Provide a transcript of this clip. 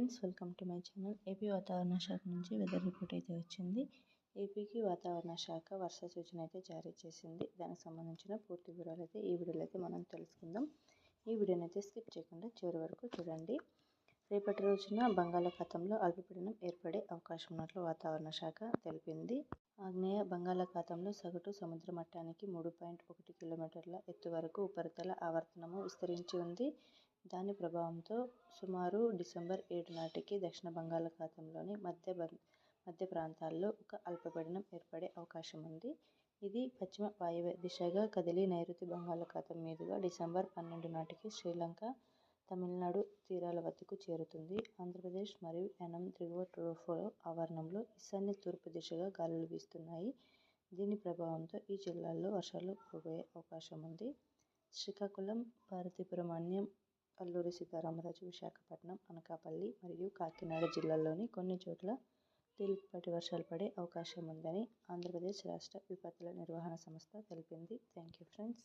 Friends welcome to my channel. AP వాతావరణ శాఖ నుంచి వెదర్ రిపోర్ట్ అయితే వచ్చింది. ఏపీకి వాతావరణ శాఖ వర్ష సూచన అయితే జారీ చేసింది. దానికి సంబంధించిన పూర్తి వివరాలు అయితే ఈ వీడియోలో అయితే మనం తెలుసుకుందాం. ఈ వీడియోని అయితే స్కిప్ చేయకుండా చివరి వరకు చూడండి. రేపటి రోజున బంగాళాఖాతంలో అల్పపీడనం ఏర్పడే అవకాశం ఉన్నట్లు వాతావరణ శాఖ తెలిపింది. ఆగ్నేయ బంగాళాఖాతంలో సగటు సముద్ర మట్టానికి మూడు పాయింట్ ఒకటి కిలోమీటర్ల ఎత్తు వరకు ఉపరితల ఆవర్తనము విస్తరించి ఉంది. దాని ప్రభావంతో సుమారు డిసెంబర్ ఏడు నాటికి దక్షిణ బంగాళాఖాతంలోని మధ్య మధ్య ప్రాంతాల్లో ఒక అల్పపీడనం ఏర్పడే అవకాశం ఉంది. ఇది పశ్చిమ వాయువ్య దిశగా కదిలి నైరుతి బంగాళాఖాతం మీదుగా డిసెంబర్ పన్నెండు నాటికి శ్రీలంక తమిళనాడు తీరాల వద్దకు చేరుతుంది. ఆంధ్రప్రదేశ్ మరియు ఎనం దిగువ ట్రోఫో ఆవరణంలో ఈశాన్య తూర్పు దిశగా గాలులు వీస్తున్నాయి. దీని ప్రభావంతో ఈ జిల్లాల్లో వర్షాలు కురవే అవకాశం ఉంది. శ్రీకాకుళం పార్వతీపురం అన్యం అల్లూరి సీతారామరాజు విశాఖపట్నం అనకాపల్లి మరియు కాకినాడ జిల్లాల్లోని కొన్ని చోట్ల తేలికపాటి వర్షాలు పడే అవకాశం ఉందని ఆంధ్రప్రదేశ్ రాష్ట్ర విపత్తుల నిర్వహణ సంస్థ తెలిపింది. Thank you friends.